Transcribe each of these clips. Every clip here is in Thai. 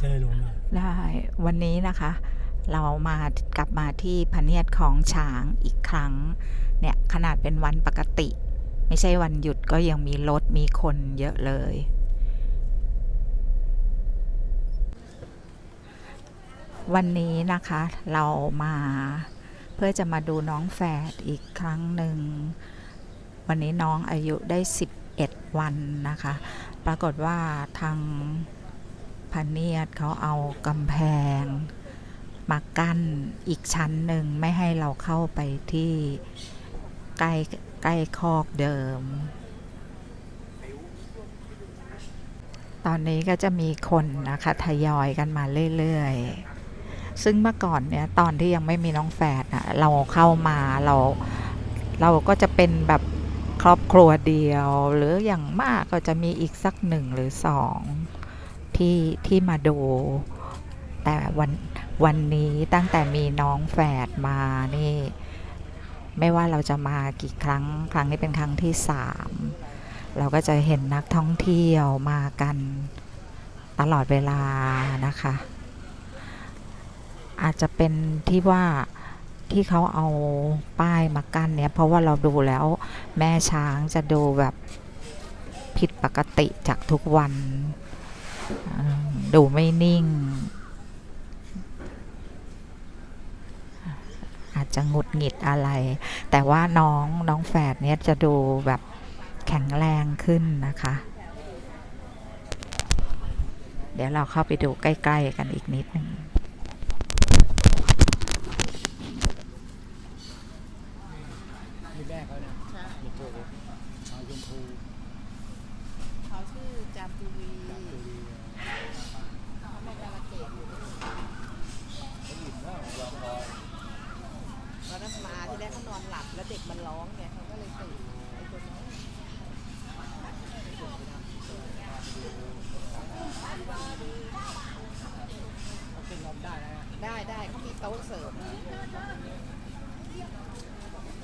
จะได้ลงได้ได้วันนี้นะคะ เรามากลับมาที่พเนียดของช้างอีกครั้ง เนี่ยขนาดเป็นวันปกติ ไม่ใช่วันหยุดก็ยังมีรถมีคนเยอะเลย วันนี้นะคะเรามาเพื่อจะมาดูน้องแฝดอีกครั้งหนึ่ง วันนี้น้องอายุได้ 11 วันนะคะ ปรากฏว่าทาง พเนียดเขาเอากำแพงมากั้นอีกชั้นหนึ่งไม่ให้เราเข้าไปที่ใกล้ใกล้คอกเดิม ตอนนี้ก็จะมีคนนะคะทยอยกันมาเรื่อยๆ ซึ่งเมื่อก่อนเนี่ยตอนที่ยังไม่มีน้องแฝดอะเราเข้ามาเราเราก็จะเป็นแบบครอบครัวเดียว หรืออย่างมากก็จะมีอีกสักหนึ่งหรือสอง ที่ที่มาดู แต่วันวันนี้ตั้งแต่มีน้องแฝดมานี่ ไม่ว่าเราจะมากี่ครั้ง ครั้งนี้เป็นครั้งที่สามเราก็จะเห็นนักท่องเที่ยวมากันตลอดเวลานะคะ อาจจะเป็นที่ว่าที่เขาเอาป้ายมากั้นเนี่ย เพราะว่าเราดูแล้วแม่ช้างจะดูแบบผิดปกติจากทุกวัน ดูไม่นิ่ง อาจจะหงุดหงิดอะไร แต่ว่าน้องน้องแฝดเนี้ยจะดูแบบแข็งแรงขึ้นนะคะ เดี๋ยวเราเข้าไปดูใกล้ ๆ กันอีกนิดนึงแม่เขาเนี่ยใช่ชมพูเอาชมพู เขาชื่อจามจุรีจับดูดีเขาไม่กาลเกตอยู่ที่นี่เขาอิ่มแล้วรอคอยวันนั้นมาที่แรกเขานอนหลับแล้วเด็กมันร้องเนี่ยเขาก็เลยตื่นไอ้ตัวน้อยเขาขึ้นรอบได้แล้วนะได้ได้เขามีโต๊ะเสิร์ฟ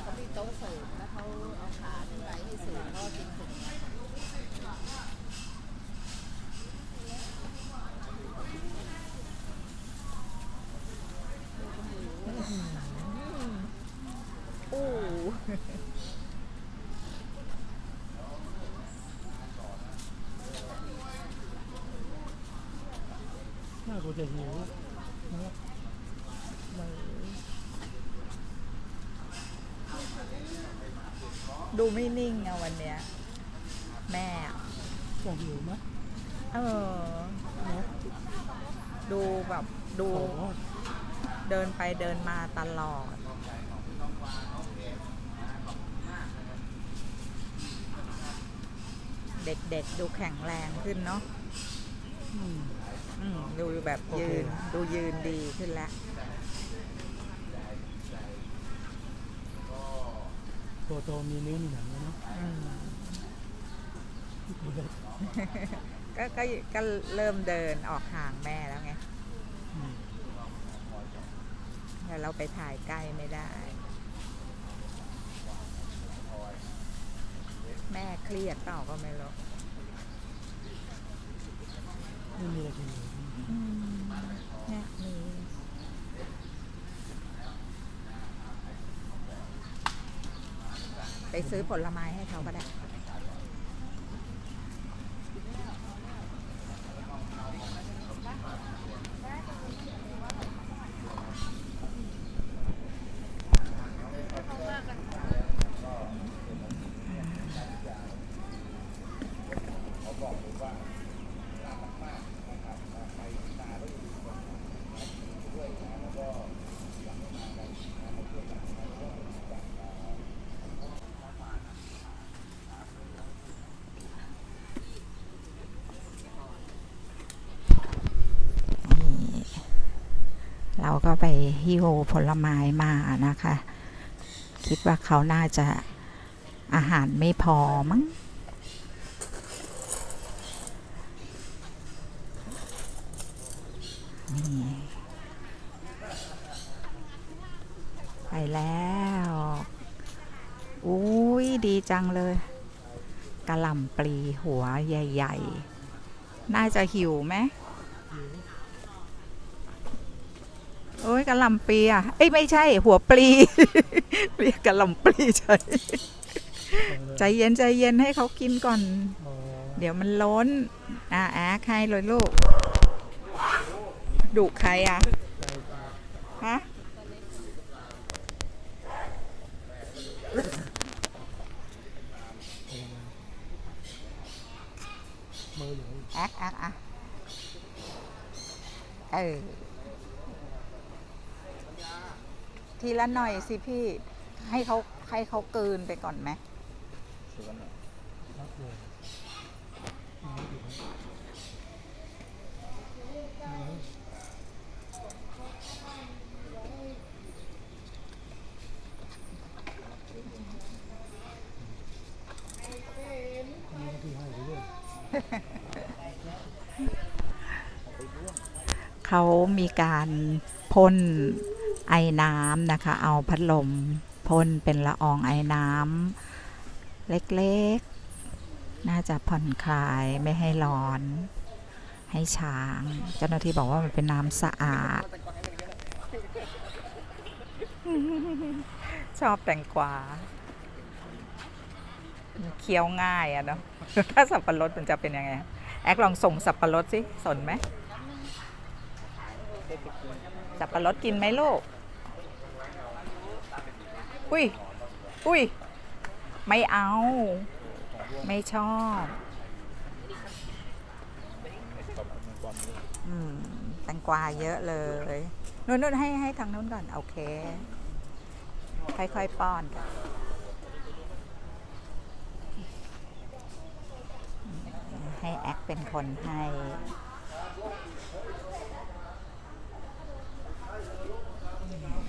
เขามีโต๊ะเสิร์ฟแล้วเขาเอาขาขึ้นไปให้สูงเขาก็กินถึง อู้ น่ากูจะหิวนะดูไม่นิ่งอะวันเนี้ย แม่จะหิวไหมเออ นะดูแบบดูโอ้โหเดินไปเดินมาตลอด เด็กๆดูแข็งแรงขึ้นเนาะ อืม อืมดูแบบโอเคยืน ดูยืนดีขึ้นแล้วตัวโตมีเนื้อมีหนังแล้วเนาะอืมตัวเล็กก็ก็ก็เริ่มเดินออกห่างแม่แล้วไงอืมแต่เราไปถ่ายใกล้ไม่ได้ แม่เครียดเปล่าก็ไม่รู้ ไม่มีอะไรกินเลยเนี่ยมีไปซื้อผลไม้ให้เขาก็ได้ หิ้วผลไม้มานะคะ คิดว่าเขาน่าจะอาหารไม่พอมั้งนี่ไปแล้วอุ้ยดีจังเลยกระหล่ำปลีหัวใหญ่ ๆ น่าจะหิวไหม อ้ยกะหล่ำปีอะ เอ้ยไม่ใช่ หัวปลี เรียกกะหล่ำปลีใช่ใจเย็นใจเย็นให้เขากินก่อน เดี๋ยวมันล้น อะแอ๊กให้เลยลูก ดุใครอะ ฮะ แอ๊กแอ๊กอะเออ ทีละหน่อยสิพี่ ให้เขาให้เขาเกลืนไปก่อนไหมรักเลยนี่ที่ให้ไปเรื่อยเขามีการพ่น ไอ้น้ำนะคะ เอาพัดลมพ่นเป็นละอองไอ้น้ำเล็กๆ น่าจะผ่อนคลายไม่ให้ร้อน ให้ช้าง เจ้าหน้าที่บอกว่ามันเป็นน้ำสะอาด ชอบแตงกวาเคี้ยวง่ายอะเนาะ ถ้าสับปะรดมันจะเป็นยังไง แอกลองส่งสับปะรดสิ สนไหม สับปะรดกินไหมลูก อุ้ย อุ้ย ไม่เอา ไม่ชอบอืมแตงกวาเยอะเลยนู่นนู่นให้ให้ทางนู้นก่อน โอเค ค่อย ๆ ป้อนกันให้แอคเป็นคนให้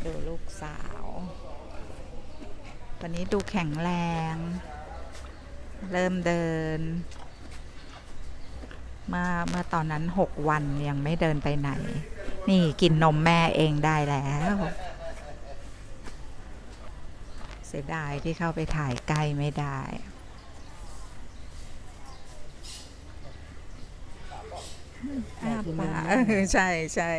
ดูลูกสาว วันนี้ดูแข็งแรง เริ่มเดิน เมื่อเมื่อตอนนั้นหกวันยังไม่เดินไปไหน นี่กินนมแม่เองได้แล้ว เสียดายที่เข้าไปถ่ายใกล้ไม่ได้อ้าปากเออใช่ใช่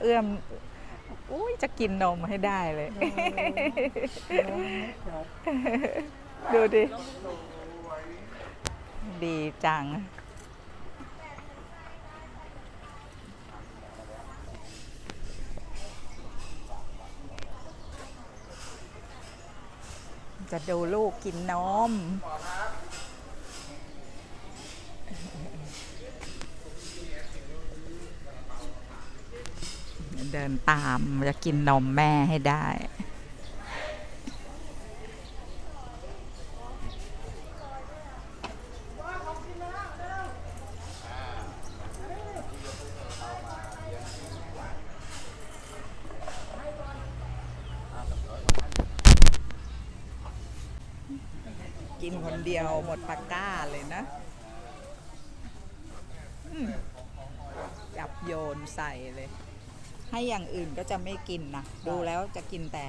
เออดูสิเอื้อมอุ้ยจะกินนมให้ได้เลย ดูดิ ดีจัง จะดูลูกกินนม เดินตามจะกินนมแม่ให้ได้ กินคนเดียวหมดตะกร้าเลยนะจับโยนใส่เลย ให้อย่างอื่นก็จะไม่กินนะดูแล้วจะกินแต่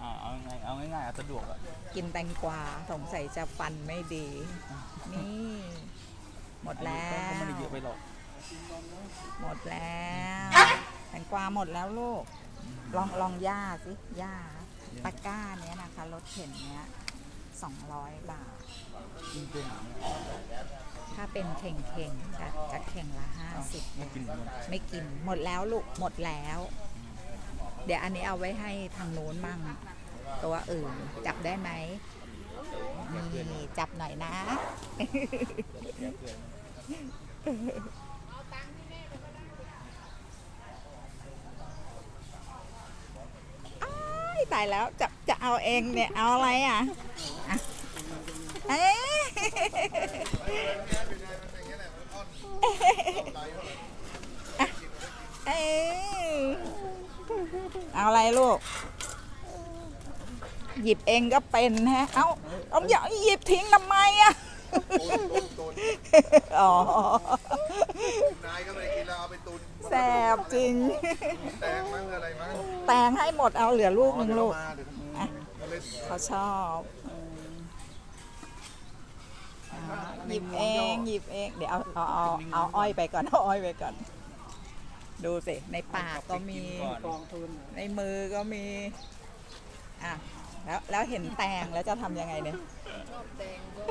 อ่าเอาง่ายๆเอาง่ายๆเอาสะดวกอะกินแตงกวาสงสัยจะฟันไม่ดี นี่ หมดแล้วก็ไม่ได้เยอะไปหรอกหมดแล้ว แตงกวาหมดแล้วลูก ลองลองย่าสิย่าตะกร้าเนี้ยนะคะรถเข็นเนี้ยสองร้อยบาทกินเป็น ถ้าเป็นเข่งเข่งๆจะจะเข่งละห้าสิบไม่กินมันไม่กินหมดแล้วลูกหมดแล้ว เดี๋ยวอันนี้เอาไว้ให้ทางนู้นมั่งตัวอื่น จับได้ไหมนี่จับหน่อยนะอ้ายตายแล้วจะจะเอาเองเนี่ย เอาอะไรอะอะเอ๊ะ เอ๊ะเอาอะไรลูก หยิบเองก็เป็นฮะ เอาเอาอย่าหยิบทิ้งทำไมอะ อ๋อ นายก็ไม่ได้กินแล้วเอาไปตุนแสบจริง แตงมั้งอะไรมั้งแตงให้หมดเอาเหลือลูกหนึ่งลูกมาเดี๋ยวอะก็เลยเขาชอบอืมอะ หยิบเองหยิบเองเดี๋ยวเอาเอาเอาเอาอ้อยไปก่อนเอาอ้อยไปก่อน ดูสิในปากก็มี กองทุนในมือก็มี อะ แล้วแล้วเห็นแตงแล้วจะทำยังไงเนี่ย ชอบแดงก็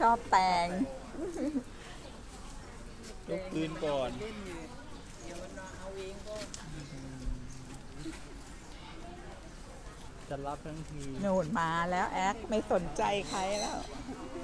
ชอบแตง ยกปืนก่อนเล่นอยู่เดี๋ยวมันเอาเองก็จะรับทั้งทีหนูนมาแล้วแอคไม่สนใจใครแล้วแ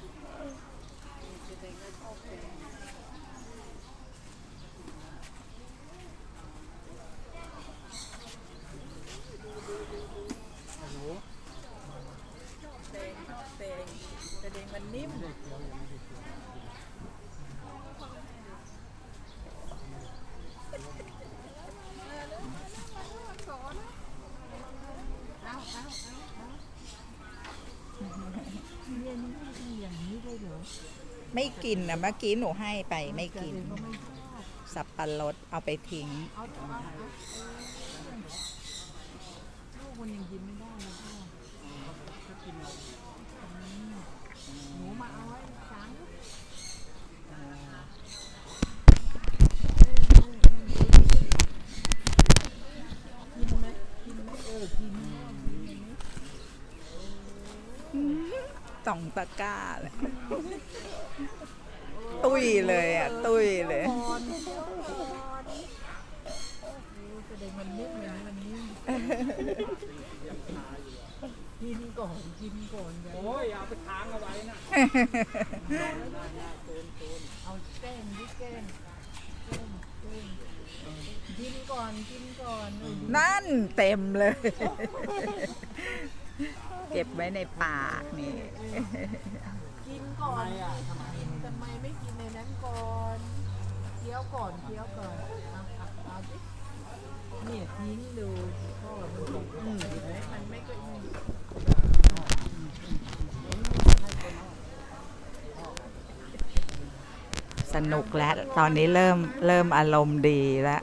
ไม่กินนะเมื่อกี้หนูให้ไปไม่กิน สับปะรดเอาไปทิ้งลูกมันยังยิ้มไม่ได้ยพ่อหนูมาเอาไว้ช้าง สอง ตะกร้าเลยตุ้ยเลยอะ ตุ้ยเลย แสดงมันนิ่มมันมันนิ่มกินก่อนกินก่อนโอ้ยเอาไปค้างเอาไว้นะเอาแก้มดิแก้มแก้มแก้มกินก่อนกินก่อนเออนั่นเต็มเลยเก็บไว้ในปากนี่กินก่อนกินทำไมไม่กินในนั้นก่อนเคี้ยวก่อนเคี้ยวก่อนเอาเอาเอาสิเนี่ยทิ้งดูพ่อมันคงอืมมันไม่ก็อืมสนุกแล้ว ตอนนี้เริ่มเริ่มอารมณ์ดีแล้ว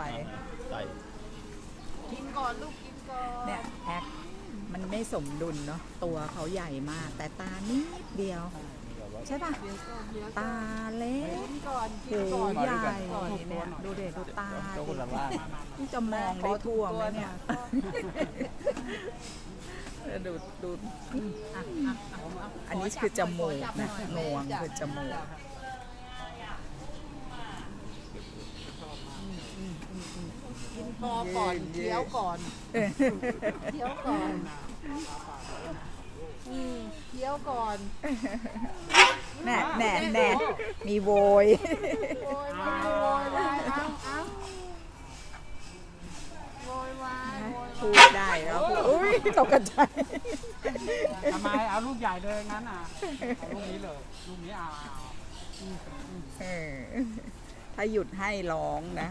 ไปใส่กินก่อนลูกกินก่อน เนี่ยแอคมันไม่สมดุลเนาะตัวเขาใหญ่มาก แต่ตานิดเดียว ใช่ป่ะ เดี๋ยวก่อนเดี๋ยวก่อนตาเล็กกินก่อนกิหูนก่อนใหญ่ก่อนเนี่ยดูเด็ดูตาเจ้าคนละล่างที่จะมองได้ทั่วไหมเนี่ยดูดูอันนี้คือจมูกนะงวงคือจมูก กินพอก่อนเคี้ยวก่อนเคี้ยวก่อนอืมเคี้ยวก่อนแน่แน่แน่มีโวย โวยวายโวยวายเอาเอาโวยวายโวยวายพูดได้แล้วพูดอุ้ยตกกระใจทำไมเอาลูกใหญ่เลยงั้นอะเอาลูกนี้เลยลูกนี้เอาเอา เออ ถ้าหยุดให้ร้องนะ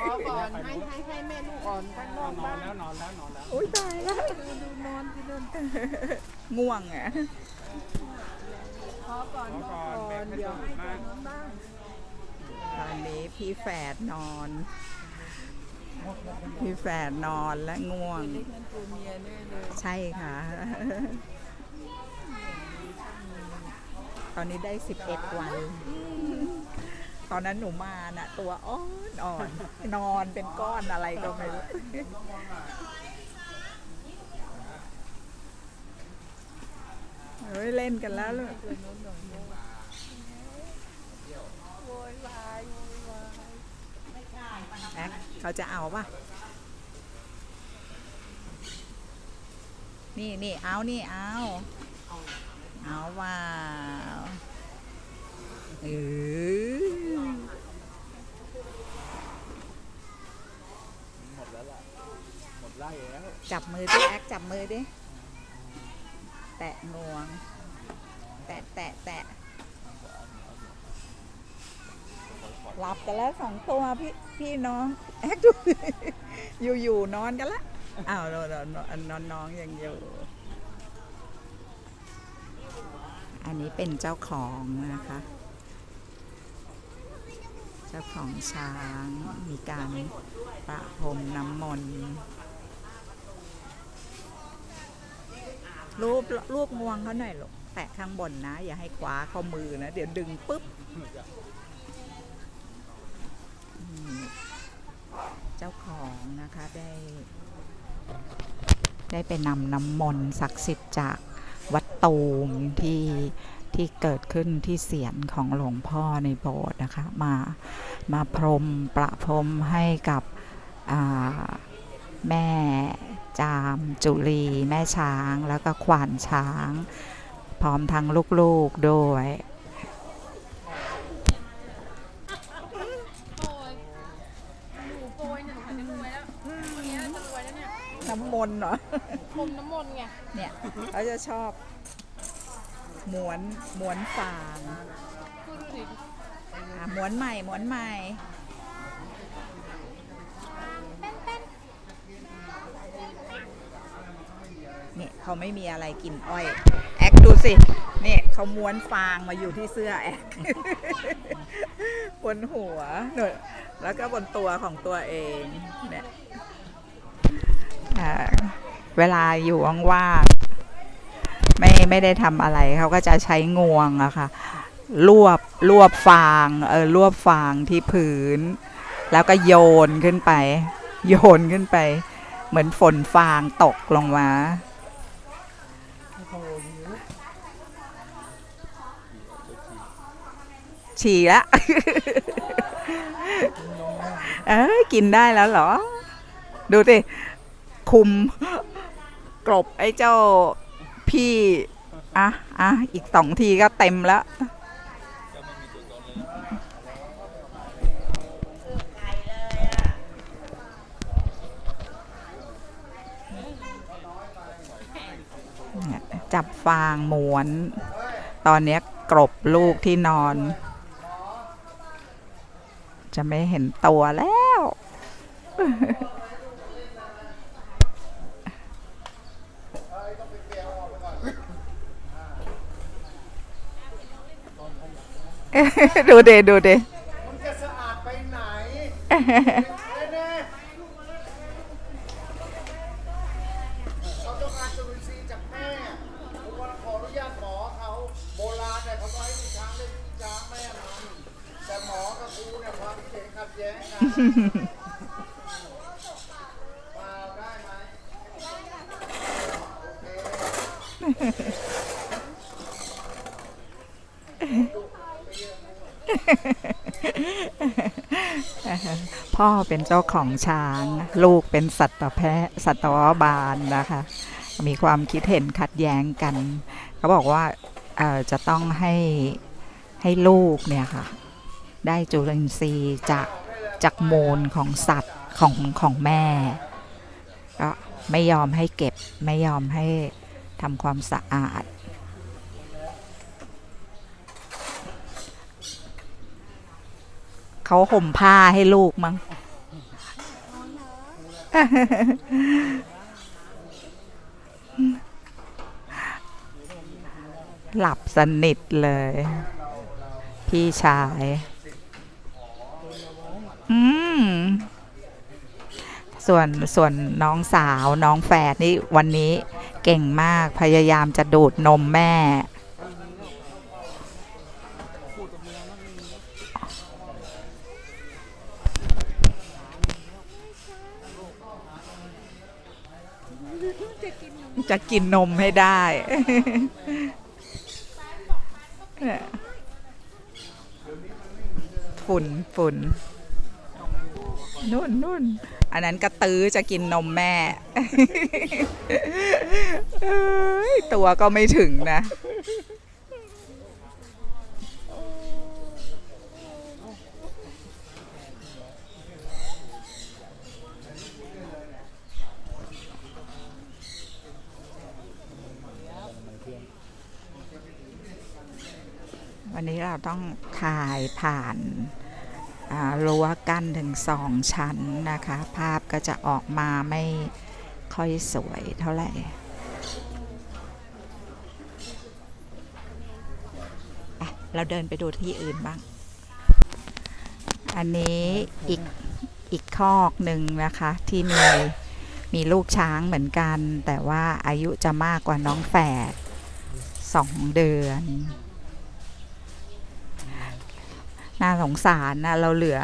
พอก่อนให้ให้ให้แม่ลูกอ่อนข้างนอกนอบ้านนแล้วนอนแล้วนอนแล้วอุ้ยตายแล้วดูดูนอนสิเดินง่วงอะพอก่อนพอก่อนเดี๋ยวให้ก่อนนอนบ้างตอนนี้พี่แฝดนอน พี่แฝดนอนและง่วง เล็กนั่นตัวเมียแน่เลยใช่ค่ะ ตอนนี้ได้ 11 วัน ตอนนั้นหนูมาน่ะ ตัวอ่อนอ่อนนอนเป็นก้อนอะไรก็ไม่รู้เฮ้ยเล่นกันแล้วเลยตัวโน้นหน่อยโวยวายโวยวายแอ๊กเขาจะเอาป่ะ นี่นี่เอา นี่เอา เอาว่าเออ หมดแล้วล่ะ หมดไล่แล้วจับมือดิแอ๊กจับมือดิ แตะงวง แตะแตะแตะหลับกันแล้วสองตัวพี่พี่น้อง แอ๊กดูดิอยู่อยู่นอนกันละอ้าวนอนนอนนอนน้องยังอยู่ อันนี้เป็นเจ้าของนะคะ เจ้าของช้างมีการประพรมน้ำมนต์ รูปรูปงวงเขาหน่อยลูกแตะข้างบนนะ อย่าให้คว้าข้ามือนะ เดี๋ยวดึงปุ๊บเจ้าของนะคะได้ ได้ไปนำน้ำมนต์ศักดิ์สิทธิ์จากวัดตูมที่ที่เกิดขึ้นที่เสียนของหลวงพ่อในโบสถ์นะคะ มามาพรมประพรมให้กับแม่ จาม จุลี แม่ช้าง แล้วก็ขวานช้าง พร้อมทั้งลูกๆด้วยโปรยหนูโปรยเนี่ยหนูจะรวยแล้ววันนี้จะรวยแล้วเนี่ยน้ำมนต์เหรอพรมน้ำมนต์ไง เนี่ยเขาจะชอบม้วนม้วนฟางพูดดูดิอะม้วนใหม่ม้วนใหม่ เนี่ยเขาไม่มีอะไรกินอ้อย แอคดูสิเนี่ยเขาม้วนฟางมาอยู่ที่เสื้อแอคบนหัวหนวดแล้วก็บนตัวของตัวเองเนี่ยเวลาอยู่ว่างๆไม่ไม่ได้ทำอะไรเขาก็จะใช้งวงอะค่ะรวบรวบฟางเออรวบฟางที่พื้นแล้วก็โยนขึ้นไป โยนขึ้นไป เหมือนฝนฟางตกลงมา ฉี่ละเอ้ยกินได้แล้วเหรอ ดูสิคุม กลบไอ้เจ้าพี่ อะอะอีกสองทีก็เต็มแล้วจับฟางม้วน ตอนนี้กรบลูกที่นอน จะไม่เห็นตัวแล้ว ดูเดดูเดมันจะสะอาดไปไหนๆเขาต้องการจุลินทรีย์จากแม่ผมวันขออนุญาตหมอเขาโบราณเนี่ยเขาก็ให้ลูกช้างเล่นลูกช้างแม่มันแต่หมอกับครูเนี่ยความคิดเห็นขัดแย้งกันเปล่าได้ไหมโอเค พ่อเป็นเจ้าของช้าง ลูกเป็นสัตวแพทย์สัตวบาลนะคะ มีความคิดเห็นขัดแย้งกัน เขาบอกว่าจะต้องให้ให้ลูกเนี่ยค่ะ ได้จุลินทรีย์จาก จากโมลของสัตว์ของของแม่ ก็ไม่ยอมให้เก็บไม่ยอมให้ทำความสะอาด เขาห่มผ้าให้ลูกมั้งหลับสนิทเลย พี่ชาย อืมส่วนส่วนน้องสาวน้องแฝดนี่วันนี้เก่งมากพยายามจะดูดนมแม่ จะกินนมให้ได้ ฝุ่นฝุ่น นู่นนู่นอันนั้นกระตือจะกินนมแม่ ตัวก็ไม่ถึงนะ วันนี้เราต้องถ่ายผ่าน รั้วกั้นถึงสองชั้นนะคะ ภาพก็จะออกมาไม่ค่อยสวยเท่าไหร่เราเดินไปดูที่อื่นบ้าง อันนี้อีกอีกคอกหนึ่งนะคะ ที่มีมีลูกช้างเหมือนกัน แต่ว่าอายุจะมากกว่าน้องแฝดสองเดือน น่าสงสารนะ เราเหลือ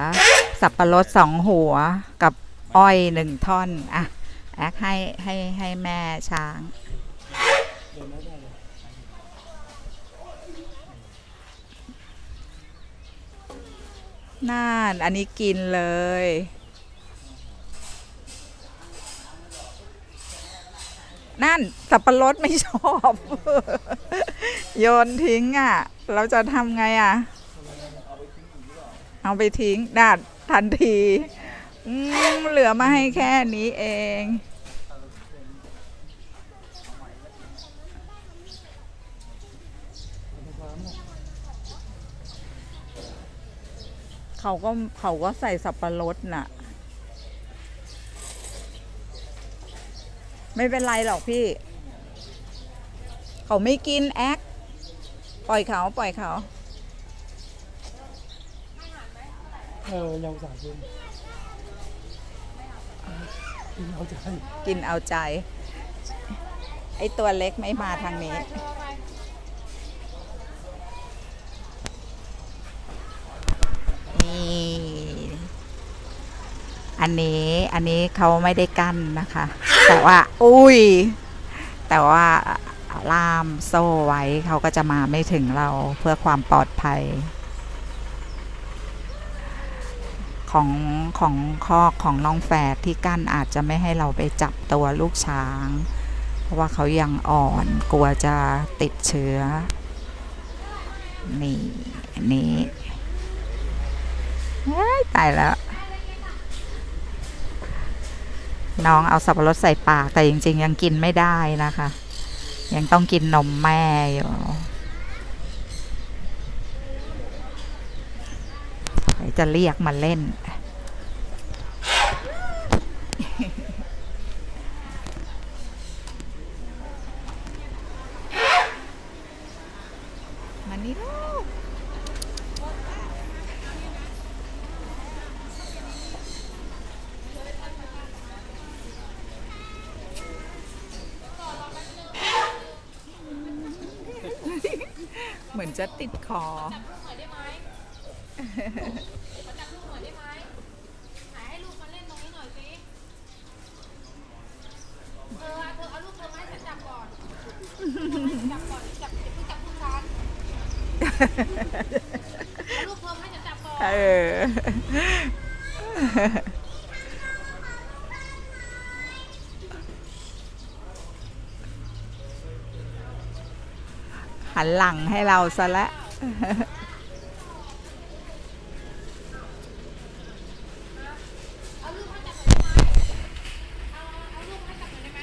สับปะรดสองหัวกับอ้อยหนึ่งท่อน อะ แอคให้ให้ให้แม่ช้าง น่านอันนี้กินเลย นั่น สับปะรดไม่ชอบ โยนทิ้งอะ เราจะทำไงอะ เอาไปทิ้งดัดทันทีเหลือมาให้แค่นี้เอง เขาก็เขาก็ใส่สับปะรดน่ะ ไม่เป็นไรหรอกพี่ เขาไม่กินแอค ปล่อยเขา ปล่อยเขา เออยังสามทุ่มกินเอาใจกินเอาใจ ไอตัวเล็กไม่มาทางนี้ นี่ อันนี้อันนี้เขาไม่ได้กั้นนะคะ แต่ว่า อุ้ย แต่ว่าล่ามโซ่ไว้เขาก็จะมาไม่ถึงเราเพื่อความปลอดภัย ของของคอกของน้องแฝดที่กั้นอาจจะไม่ให้เราไปจับตัวลูกช้าง เพราะว่าเขายังอ่อนกลัวจะติดเชื้อ นี่นี้ตายแล้ว น้องเอาสับปะรดใส่ปากแต่จริง ๆ ยังกินไม่ได้นะคะ ยังต้องกินนมแม่อยู่เดี๋ยว จะเรียกมาเล่น มานี่ลูกเหมือนจะติดคอ หน่อยได้ไหมขอจับลูกหน่อยได้ไหมหายให้ลูกมาเล่นตรงนี้หน่อยสิเธอเธอเอาลูกเธอมาให้ฉันจับก่อนจับก่อนจับอย่าเพิ่งจับลูกฉันเอา ลูกเธอมให้ฉันจับก่อนเออ หันหลังให้เราซะแล้ว เอาลูกมาจับหน่อยได้ไหมเอาเอาลูกมาจับหน่อยได้ไหม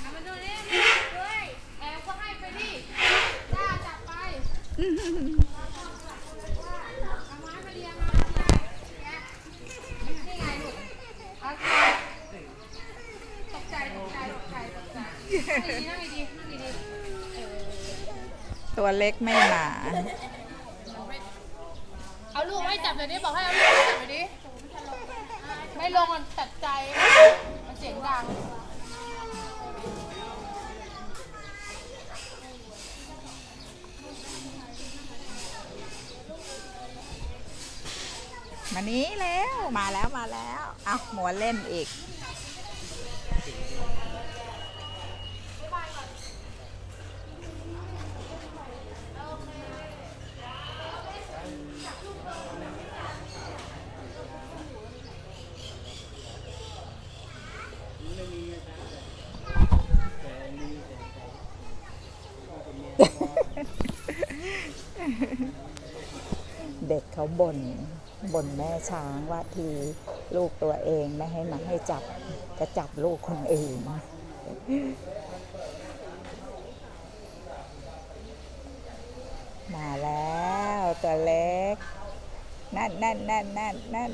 เอามาดูนี่ด้วยแอลก็ให้ไปดิจ้าจับไป เอาไม้มาเรียงมาแกะนี่ไงลูกเอาไปตกใจตกใจตกใจตกใจนั่งดีๆนั่งดีๆนั่งดีๆ ตัวเล็กไม่มา เอาลูกให้ จับหน่อยดิบอกให้เอาลูกจับหน่อยดิไม่ลงมันตัดใจ มันเสียงดัง มานี้แล้ว มาแล้วมาแล้ว เอาหมัวเล่นอีก ช้างว่าทีลูกตัวเองไม่ให้มันให้จับจะจับลูกคนอื่นมาแล้วตัวเล็ก นั่นนั่นนั่นนั่นนั่น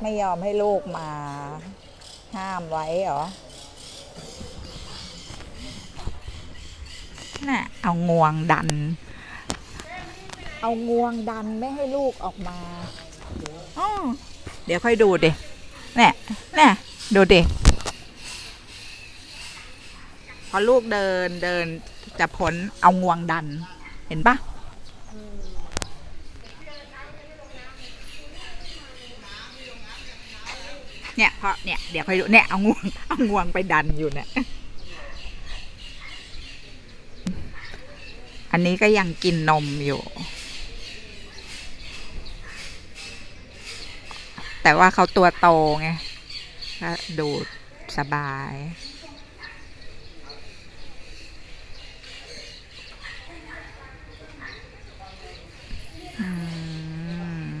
ไม่ยอมให้ลูกมา ห้ามไว้เหรอ น่ะ เอางวงดัน เอางวงดันไม่ให้ลูกออกมาอ้อเดี๋ยวค่อยดูดิเนี่ยเนี่ยดูดิพอลูกเดินเดินจะพ้นเอางวงดัน เห็นปะ เนี่ยพอเนี่ยเดี๋ยวคอยดูเนี่ยเอางวงเอางวงไปดันอยู่เนี่ยอันนี้ก็ยังกินนมอยู่ แต่ว่าเขาตัวโตไงก็ดูดสบาย อืม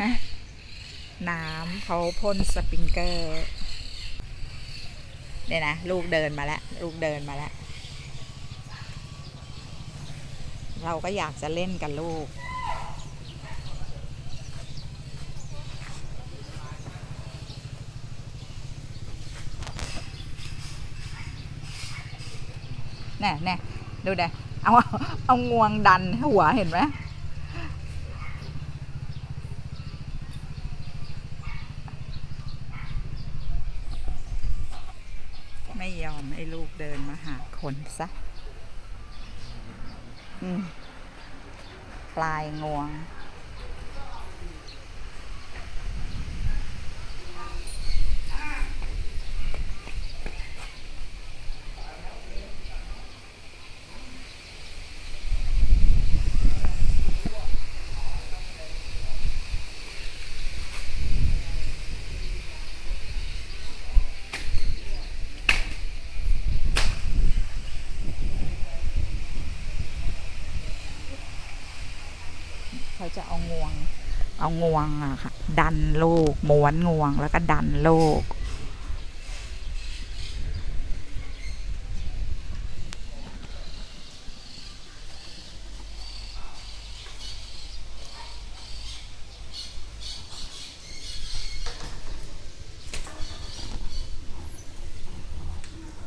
ฮะน้ำ เขาพ่นสปริงเกอร์เนี่ยนะ ลูกเดินมาแล้ว ลูกเดินมาแล้ว เราก็อยากจะเล่นกับลูก แน่แน่ดูเด้เอาเอางวงดันหัวเห็นไหม ไม่ยอมให้ลูกเดินมาหาคนซะปลายงวง เขาจะเอางวง เอางวงอะค่ะ ดันลูกม้วนงวงแล้วก็ดันลูก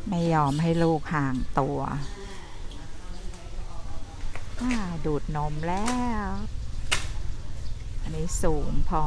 ไม่ยอมให้ลูกห่างตัว ดูดนมแล้ว อันนี้สูงพอ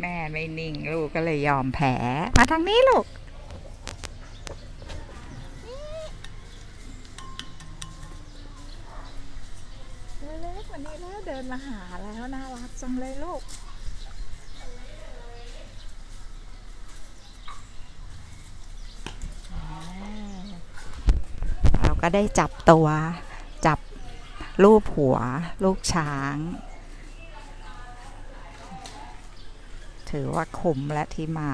แม่ ไม่นิ่งลูกก็เลยยอมแพ้มาทางนี้ลูกเล็กๆวันนี้แล้วเดินมาหาแล้วน่ารักจังเลยลูกเราก็ได้จับตัวจับรูปหัว ลูกช้าง ถือว่าคุ้มและที่มา